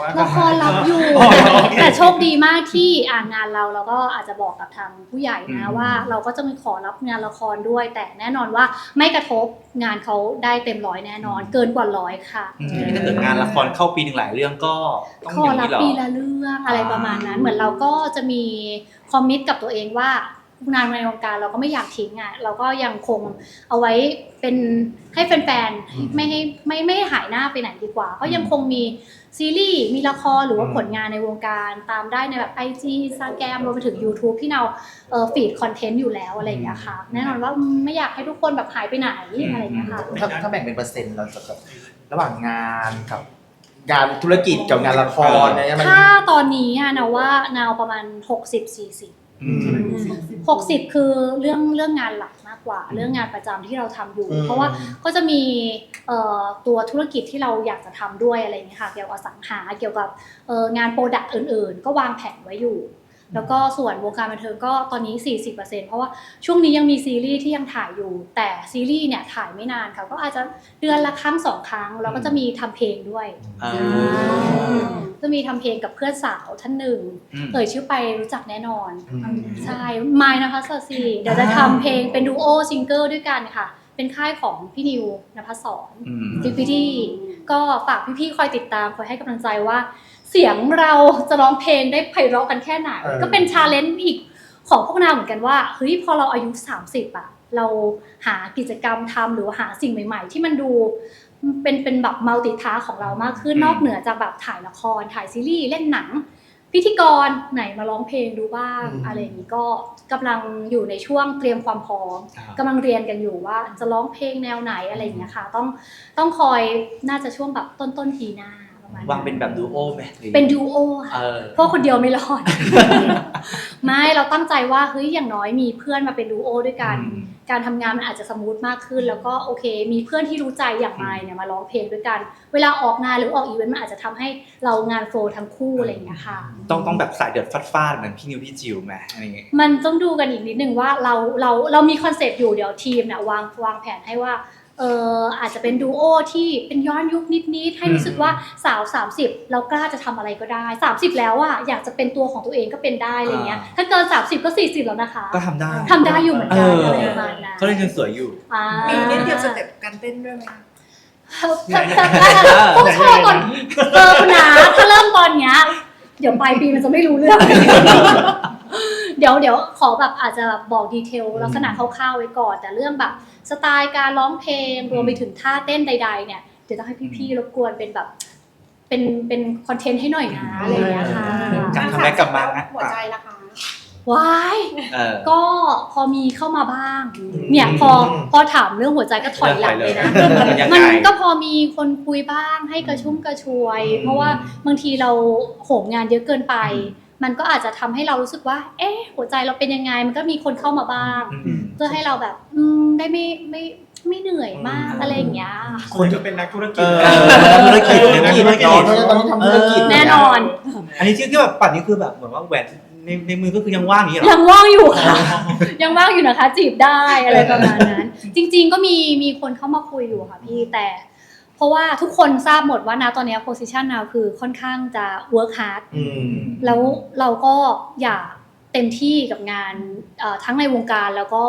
ว่าละครรับอยู่อ๋อโอเคแต่โชคดีมากที่อ่างานเราเราก็อาจจะบอกกับทางผู้ใหญ่นะอืมว่า เราก็จะมีขอรับงานละครด้วย แต่แน่นอนว่าไม่กระทบงานเขาได้เต็มร้อยแน่นอน เกินกว่าร้อยค่ะอืมถ้าเกิดงานละครเข้าปีหนึ่งหลายเรื่องก็ต้องขออย่างรับนี้เหรอ ปีละเรื่องอะไรประมาณนั้นอ่าเหมือนเราก็จะมีคอมมิตกับตัวเองว่า งานในวงการเราก็ไม่อยากทิ้งอะเราก็ยังคงเอาไว้เป็นให้แฟนอืมๆไม่ให้ไม่ไม่ให้หายหน้าไปไหนดีกว่า ก็ยังคงมีซีรีส์มีละครหรือว่าอืมผลงานในวงการตามได้ในแบบ IG Instagram รวมไปถึง YouTube ที่เราเอ่อฟีดคอนเทนต์อยู่แล้วอะไรอย่างเงี้ยค่ะแน่นอนว่าไม่อยากให้ทุกคนแบบหายไปไหนอะไรอย่างเงี้ยค่ะถ้าถ้าแบ่งเป็นเปอร์เซ็นต์เราจะแบบระหว่างงานกับงานธุรกิจกับงานละครเนี่ยมันถ้าตอนนี้อะนะว่านาวประมาณ 60-40อืม หกสิบคือเรื่องเรื่องงานหลักมากกว่า เรื่องงานประจำที่เราทำอยู่อืมเพราะว่าก็จะมีเอ่อตัวธุรกิจที่เราอยากจะทำด้วยอะไรอย่างเงี้ยค่ะเกี่ยวกับอสังหาเกี่ยวกับเอ่องานโปรดักต์อื่น ๆ ก็วางแผนไว้อยู่ แล้วก็ส่วนวงการบันเทิงก็ตอนนี้ 40%เพราะว่าช่วงนี้ยังมีซีรีส์ที่ยังถ่ายอยู่ แต่ซีรีส์เนี่ยถ่ายไม่นานค่ะก็อาจจะเดือนละครั้งสองครั้ง แล้วก็จะมีทำเพลงด้วยอ่าจะมีทำเพลงกับเพื่อนสาวท่านหนึ่งอืมเอ่ยชื่อไปรู้จักแน่นอนอืมใช่ไมายนะคะสสีเดี๋ยวจะทำเพลงเป็นดูโอซิงเกิลด้วยกันค่ะ เป็นค่ายของพี่นิวนภัสสรอืมฟิฟิตี้ก็ฝากพี่ๆคอยติดตามคอยให้กำลังใจว่า เสียงเราจะร้องเพลงได้ไพเราะกันแค่ไหนเออก็เป็นชาเลนจ์อีกของพวกนางเหมือนกันว่าเฮ้ยพอเราอายุ 30อะเราหากิจกรรมทำหรือว่าหาสิ่งใหม่ ๆ ที่มันดูเป็นเป็นแบบมัลติทาของเรามากขึ้นอืมนอกเหนือจากแบบถ่ายละคร ถ่ายซีรีส์เล่นหนัง พิธีกรไหนมาร้องเพลงดูบ้างอืมอะไรอย่างนี้ก็กำลังอยู่ในช่วงเตรียมความพร้อมอ่ากำลังเรียนกันอยู่ว่าจะร้องเพลงแนวไหนอะไรอย่างเงี้ยค่ะ ต้องต้องคอยน่าจะช่วงแบบต้นต้นๆปีหน้าประมาณ วางเป็นแบบดูโอไหมหรือเป็นดูโอเอค่ะอเพราะคนเดียวไม่รอด ไม่เราตั้งใจว่าเฮ้ยอย่างน้อยมีเพื่อนมาเป็นดูโอด้วยกัน อืมการทำงานมันอาจจะสมูทมากขึ้น แล้วก็โอเค มีเพื่อนที่รู้ใจอย่างไมเนี่ยมาร้องเพลงด้วยกัน เวลาออกงานหรือออกอีเวนต์มันอาจจะทำให้เรางานโฟล์ทั้งคู่อะไรอย่างเงี้ยค่ะ ต้องต้องแบบสายเดือดฟาดฟาดๆเหมือนพี่นิวพี่จิวไหมอะไรอย่างเงี้ย มันต้องดูกันอีกนิดนึงว่าเราเราเรามีคอนเซปต์อยู่เดี๋ยวทีมเนี่ยวางวางแผนให้ว่า เอออาจจะเป็นดูโอที่เป็นย้อนยุคนิดๆให้รู้สึกว่าสาว 30 เรากล้าจะทำอะไรก็ได้ 30 แล้วอะอยากจะเป็นตัวของตัวเองก็เป็นได้อะไรเงี้ยอ่าถ้าเกิน 30 ก็ 40 แล้วนะคะ ก็ทำได้ทำได้อยู่เหมือนกันเออออะไรประมาณนั้นเขาเล่นยังสวยอยู่อ่ามีเล่นเดียวสเต็ปการเต้นด้วยไหมคะต้องโชว์ก่อนเออคุณนาถ้าเริ่มตอนเนี้ยเดี๋ยวปลายปีมันจะไม่รู้เรื่อง เดี๋ยวเดี๋ยวขอแบบอาจจะแบบบอกดีเทลลักษณะคร่าวๆไว้ก่อน แต่เรื่องแบบสไตล์การร้องเพลงรวมไปถึงท่าเต้นใด ๆ เนี่ยเดี๋ยวต้องให้พี่ๆรบกวนเป็นแบบ เป็นเป็นคอนเทนต์ให้หน่อยนะอะไรอย่างเงี้ยค่ะการทำแบ็กกลับมานะหัวใจล่ะคะว้ายเออก็พอมีเข้ามาบ้าง เนี่ยพอพอถามเรื่องหัวใจก็ถอยหลังเลยนะ มันยังมันไงก็พอมีคนคุยบ้างให้กระชุ่มกระชวยอืมเพราะว่าบางทีเราโหมงานเยอะเกินไป มันก็อาจจะทำให้เรารู้สึกว่า เอ๊ะหัวใจเราเป็นยังไง มันก็มีคนเข้ามาบ้างอืมเพื่อให้เราแบบอืมได้ไม่ไม่ไม่เหนื่อยมากอะไรอย่างเงี้ยคนจะเป็นนักธุรกิจเออธุรกิจธุรกิจเนาะตอนนี้ทำธุรกิจแน่นอน อันนี้ที่ที่แบบปัดนี่คือแบบเหมือนว่าแหวนในในมือก็คือยังว่างอย่างนี้เหรอยังว่างอยู่ค่ะ ยังว่างอยู่นะคะ จีบได้อะไรประมาณนั้น จริง ๆ ก็มีมีคนเข้ามาคุยอยู่ค่ะพี่แต่ เพราะว่าทุกคนทราบหมดว่านะตอนนี้ position นาวคือค่อนข้างจะ work hard อืมแล้วเราก็อยากเต็มที่กับงานเอ่อทั้งในวงการแล้วก็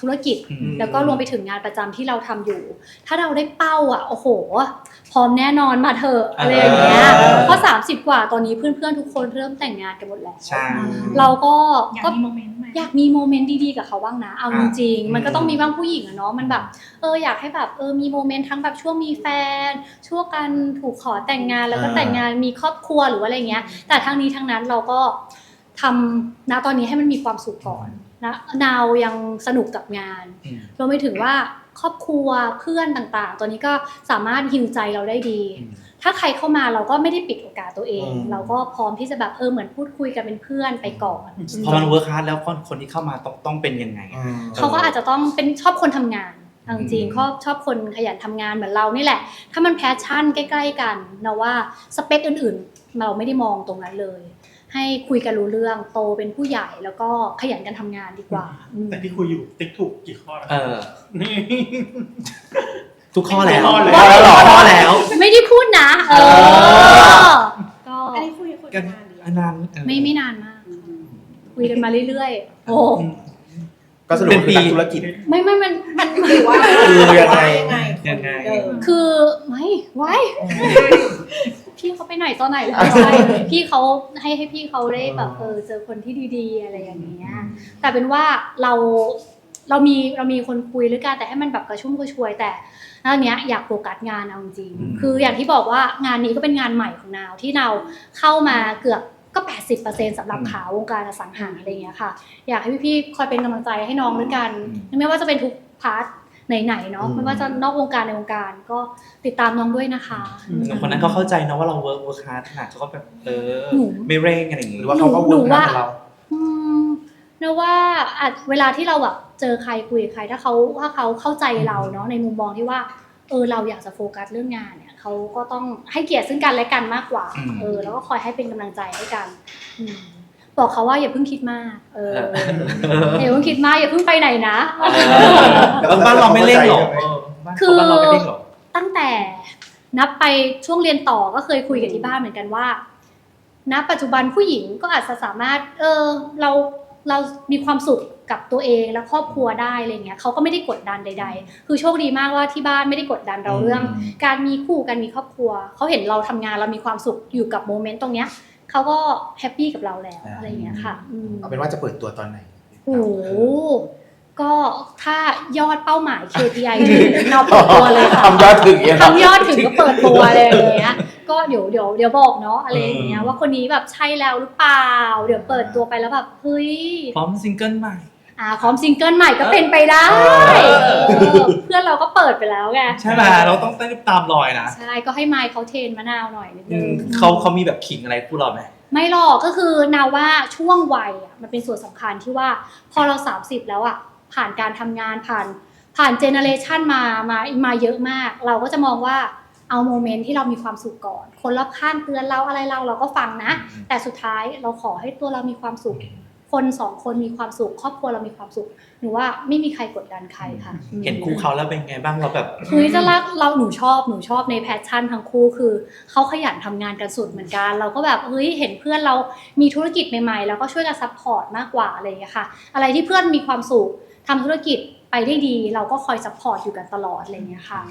ธุรกิจอืมแล้วก็รวมไปถึงงานประจำที่เราทำอยู่ ถ้าเราได้เป้าอะโอ้โห พร้อมแน่นอนมาเถอะอะไรอย่างเงี้ยเออเพราะ30กว่าตอนนี้เพื่อนๆทุกคนเริ่มแต่งงานกันหมดแล้วใช่เราก็อยากก็มีโมเมนต์ไหม อยากมีโมเมนต์ดีๆกับเขาบ้างนะ เอาจอ่าริงๆมันก็ต้องอืมมีบ้างผู้หญิงอะเนาะมันแบบเอออยากให้แบบเออมีโมเมนต์ทั้งแบบช่วงมีแฟน ช่วงการถูกขอแต่งงานแล้วก็แต่งงานมีครอบครัวหรือว่าอะไรเงี้ย แต่ทั้งนี้ทั้งนั้นเราก็ทำณตอนนี้ให้มันมีความสุขก่อนนะนาวยังสนุกกับงานอืมรวมไปถึงว่าครอบครัวเพื่อนต่างๆ ตอนนี้ก็สามารถฮิวใจเราได้ดีอืม ถ้าใครเข้ามาเราก็ไม่ได้ปิดโอกาสตัวเองอืมเราก็พร้อมที่จะแบบเออเหมือนพูดคุยกันเป็นเพื่อนไปก่อนพอมันเวิร์คฮาร์ดแล้วคนคนที่เข้ามาต้องต้องเป็นยังไงอืมเขาก็อาจจะต้องเป็นชอบคนทำงานเอาจริงอืมๆชอบชอบคนขยันทำงานเหมือนเรานี่แหละ ถ้ามันแพชชั่นใกล้ ๆ กันนะว่าสเปคอื่นๆ เราไม่ได้มองตรงนั้นเลย ให้คุยกันรู้เรื่องโตเป็นผู้ใหญ่แล้วก็ขยันกันทำงานดีกว่าอืมแต่ที่คุยอยู่ติ๊กถูกกี่ข้อนะเออนี่ ทุกข้อแล้วทุกข้อแล้ว ทุกข้อแล้ว ไม่ได้พูดนะ เอเอออก็นานเออไม่ไม่นานมากค่ะคุยกันมาเรื่อยๆ โอ้ก็สรุปเป็นปีคือนักธุรกิจ ไม่ไม่มันมันหรือว่าคือยังไง ยังไงเออคือไม่ไว้พี่เขาไปไหนตอนไหนแล้วใช่พี่เขาให้ให้พี่เขาได้แบบเออเจอคนที่ดีๆ อะไรอย่างเงี้ยแต่เป็นว่าเราเรามีเรามีคนคุยด้วยกันแต่ให้มันแบบกระชุ่มกระชวยแต่ ตอนเนี้ยอยากโฟกัสงานเอาจริงๆอืมคืออย่างที่บอกว่างานนี้ก็เป็นงานใหม่ของนาวที่นาวเข้ามาเกือบก็ 80%สำหรับขาวงการอสังหาอะไรอย่างเงี้ยค่ะ อยากให้พี่ๆคอยเป็นกำลังใจให้น้องด้วยกัน ไม่ว่าจะเป็นทุกพาร์ทไหนๆเนาะอืมไม่ว่าจะนอกวงการในวงการก็ติดตามน้องด้วยนะคะคนนั้นเขาเข้าใจนะว่าเราเวิร์กเวิร์คฮาร์ดขนาดเขาก็แบบเออหนูไม่เร่งอะไรอย่างหงี้รือว่าเขาก็หนูวุ่นงานว่ากับเราอืมเนอะว่าอาจเวลาที่เราแบบเจอใครคุยกับใคร ถ้าเขาถ้าเขาเข้าใจเราเนาะในมุมมองที่ว่าเออเราอยากจะโฟกัสเรื่องงานเนี่ยเขาก็ต้องให้เกียรติซึ่งกันและกันมากกว่าอืมเออ แล้วก็คอยให้เป็นกำลังใจให้กันอืมบอกเขาว่าอย่าเพิ่งคิดมาก เอออย่าเพิ่งคิดมากอย่าเพิ่งไปไหนนะแต่ว่าบ้านเราไม่เร่งหรอกเออบ้านคืเขาอบ้านเราไม่เร่งหรอกตั้งแต่นับไปช่วงเรียนต่อก็เคยคุยกับที่บ้านเหมือนกันว่าณปัจจุบันผู้หญิงก็อาจจะสามารถ เออ เรา เรามีความสุขกับตัวเองและครอบครัวได้อะไรเงี้ยเขาก็ไม่ได้กดดันใด ๆ คือโชคดีมากว่าที่บ้านไม่ได้กดดันเราเรื่อง การมีคู่การมีครอบครัวเขาเห็นเราทำงานเรามีความสุขอยู่กับโมเมนต์ตรงเนี้ยเขาก็แฮปปี้กับเราแล้วอะไรเงี้ยค่ะอืมเอาเป็นว่าจะเปิดตัวตอนไหนโอ้โหก็ถ้ายอดเป้าหมาย KPI ถึงเราเปิดตัวเลยค่ะทำยอดถึงเนี่ยครับทำยอดถึงก็เปิดตัวเลยอย่างเงี้ย ก็เดี๋ยวเดี๋ยวเดี๋ยวบอกเนาะอะไรอย่างเงี้ยว่าคนนี้แบบใช่แล้วหรือเปล่า เดี๋ยวเปิดตัวไปแล้วแบบเฮ้ยพร้อมซิงเกิลใหม่อ่าพร้อมซิงเกิลใหม่ก็เป็นไปได้เออเออเพื่อนเราก็เปิดไปแล้วไงใช่ไหมเราต้องเต้นตามรอยนะใช่ก็ให้ไมค์เขาเทรนมะนาวหน่อยนิดอืนึงมเขาเขามีแบบขิงอะไรคู่เราไหมไม่หรอกก็คือนาว่าช่วงวัยอะมันเป็นส่วนสำคัญที่ว่าพอเรา30แล้วอะผ่านการทำงานผ่านผ่านเจเนอเรชันมามามาเยอะมาก เราก็จะมองว่า เอาโมเมนต์ที่เรามีความสุขก่อน คนรอบข้างเตือนเราอะไรเราเราก็ฟังนะ แต่สุดท้ายเราขอให้ตัวเรามีความสุข คนสองคนมีความสุข ครอบครัวเรามีความสุขหนูว่าไม่มีใครกดดันใครค่ะเห็นคู่เขาแล้วเป็นไงบ้างเราแบบเฮ้ยจะรักเราหนูชอบหนูชอบในแพชชั่นทั้งคู่คือเขาขยันทำงานกันสุดเหมือนกัน เราก็แบบเฮ้ยเห็นเพื่อนเรามีธุรกิจใหม่ๆ แล้วก็ช่วยกันซัพพอร์ตมากกว่าอะไรอย่างเงี้ยค่ะ อะไรที่เพื่อนมีความสุขทำธุรกิจไปได้ดี เราก็คอยซัพพอร์ตอยู่กันตลอดอะไรอย่างเงี้ยค่ะ